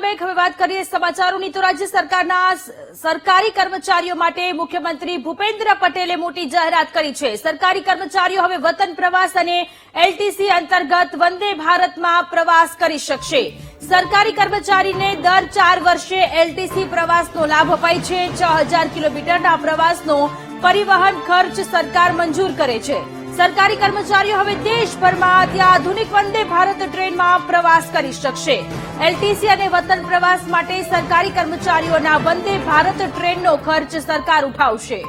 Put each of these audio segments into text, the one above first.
Welcome હવે વાત કરીએ સમાચારોની. તો રાજ્ય સરકારના સરકારી કર્મચારીઓ માટે મુખ્યમંત્રી ભૂપેન્દ્ર પટેલે મોટી જાહેરાત કરી છે. સરકારી કર્મચારીઓ હવે વતન પ્રવાસ અને એલટીસી અંતર્ગત વંદે ભારતમાં પ્રવાસ કરી શકશે. સરકારી કર્મચારીને દર ચાર વર્ષે એલટીસી પ્રવાસનો લાભ અપાય છે. છ હજાર કિલોમીટરના પ્રવાસનો પરિવહન ખર્ચ સરકાર મંજૂર કરે છે. સરકારી કર્મચારીઓ હવે દેશભરમાં અત્યાધુનિક વંદે ભારત ટ્રેનમાં પ્રવાસ કરી શકશે. એલટીસી અને વતન પ્રવાસ માટે સરકારી કર્મચારીઓના વંદે ભારત ટ્રેનનો ખર્ચ સરકાર ઉઠાવશે.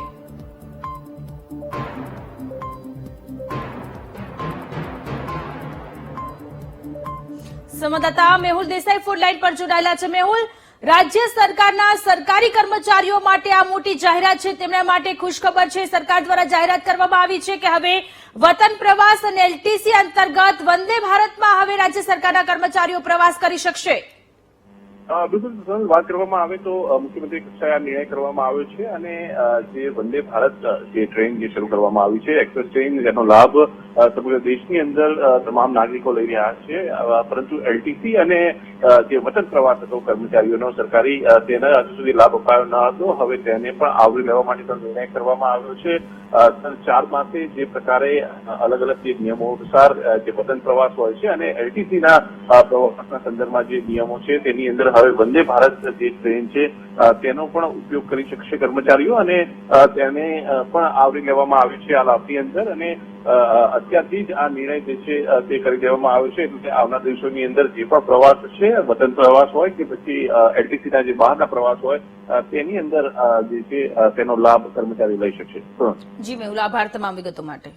સંવાદદાતા મેહુલ દેસાઈ ફૂડ લાઇન પર જોડાયેલા છે. મેહુલ રાજ્ય સરકારના સરકારી કર્મચારીઓ માટે આ મોટી જાહેરાત છે. તેમના માટે ખુશખબર છે. સરકાર દ્વારા જાહેરાત કરવામાં આવી છે કે હવે વતન પ્રવાસ અને એલટીસી અંતર્ગત વંદે ભારતમાં હવે રાજ્ય સરકારના કર્મચારીઓ પ્રવાસ કરી શકશે. બિલકુલ વાત કરવામાં આવે તો મુખ્યમંત્રી કક્ષાએ આ નિર્ણય કરવામાં આવ્યો છે અને જે વંદે ભારત જે ટ્રેન જે શરૂ કરવામાં આવી છે, એક્સપ્રેસ ટ્રેન, જેનો લાભ સમગ્ર દેશની અંદર તમામ નાગરિકો લઈ રહ્યા છે પરંતુ એલટીસી અને જે વતન પ્રવાસ હતો, કર્મચારીઓનો, સરકારી તેને હજુ સુધી લાભ અપાયો ન હતો. હવે તેને પણ આવરી લેવા માટેનો નિર્ણય કરવામાં આવ્યો છે. ચાર માસે જે પ્રકારે અલગ અલગ જે નિયમો અનુસાર જે વતન પ્રવાસ હોય છે અને એલટીસીના પ્રવાસના સંદર્ભમાં જે નિયમો છે, તેની અંદર હવે વંદે ભારત જે ટ્રેન છે તેનો પણ ઉપયોગ કરી શકશે કર્મચારીઓ અને તેને પણ આવરી લેવામાં આવ્યું છે આ લાભની અંદર અને અત્યારથી જ આ નિર્ણય જે છે તે કરી દેવામાં આવ્યો છે. એટલે આવનાર દિવસોની અંદર જે પણ પ્રવાસ છે, વતન પ્રવાસ હોય કે પછી એલટીસીના જે બહારના પ્રવાસ હોય તેની અંદર જે છે તેનો લાભ કર્મચારી લઈ શકશે. જી મેહુલ આભાર તમામ વિગતો માટે.